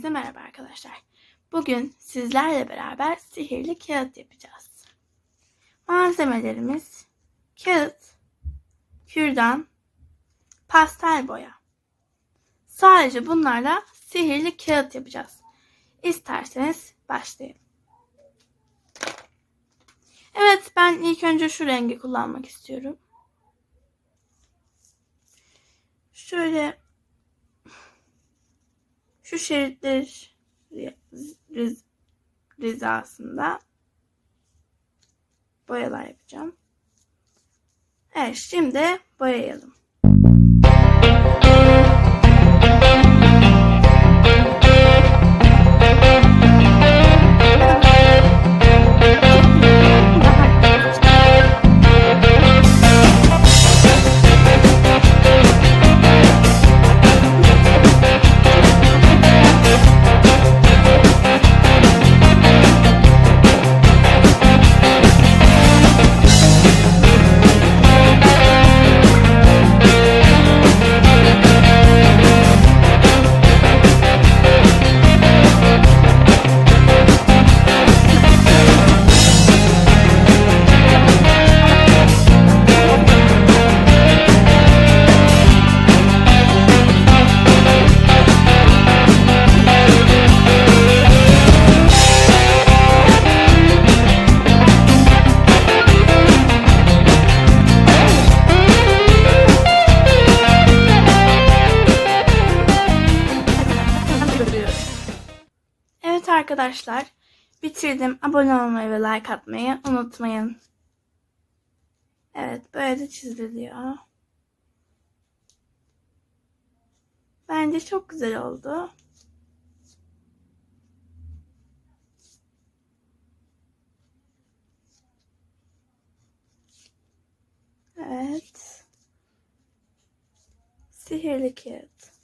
Hepinize merhaba arkadaşlar. Bugün sizlerle beraber sihirli kağıt yapacağız. Malzemelerimiz kağıt, kürdan, pastel boya. Sadece bunlarla sihirli kağıt yapacağız. İsterseniz başlayalım. Evet ben ilk önce şu rengi kullanmak istiyorum. Şöyle şeritler riz, rızasında boyalar yapacağım. Evet şimdi boyayalım. Arkadaşlar bitirdim. Abone olmayı ve like atmayı unutmayın. Evet böyle de çiziliyor. Bence çok güzel oldu. Evet. Sihirli kağıt.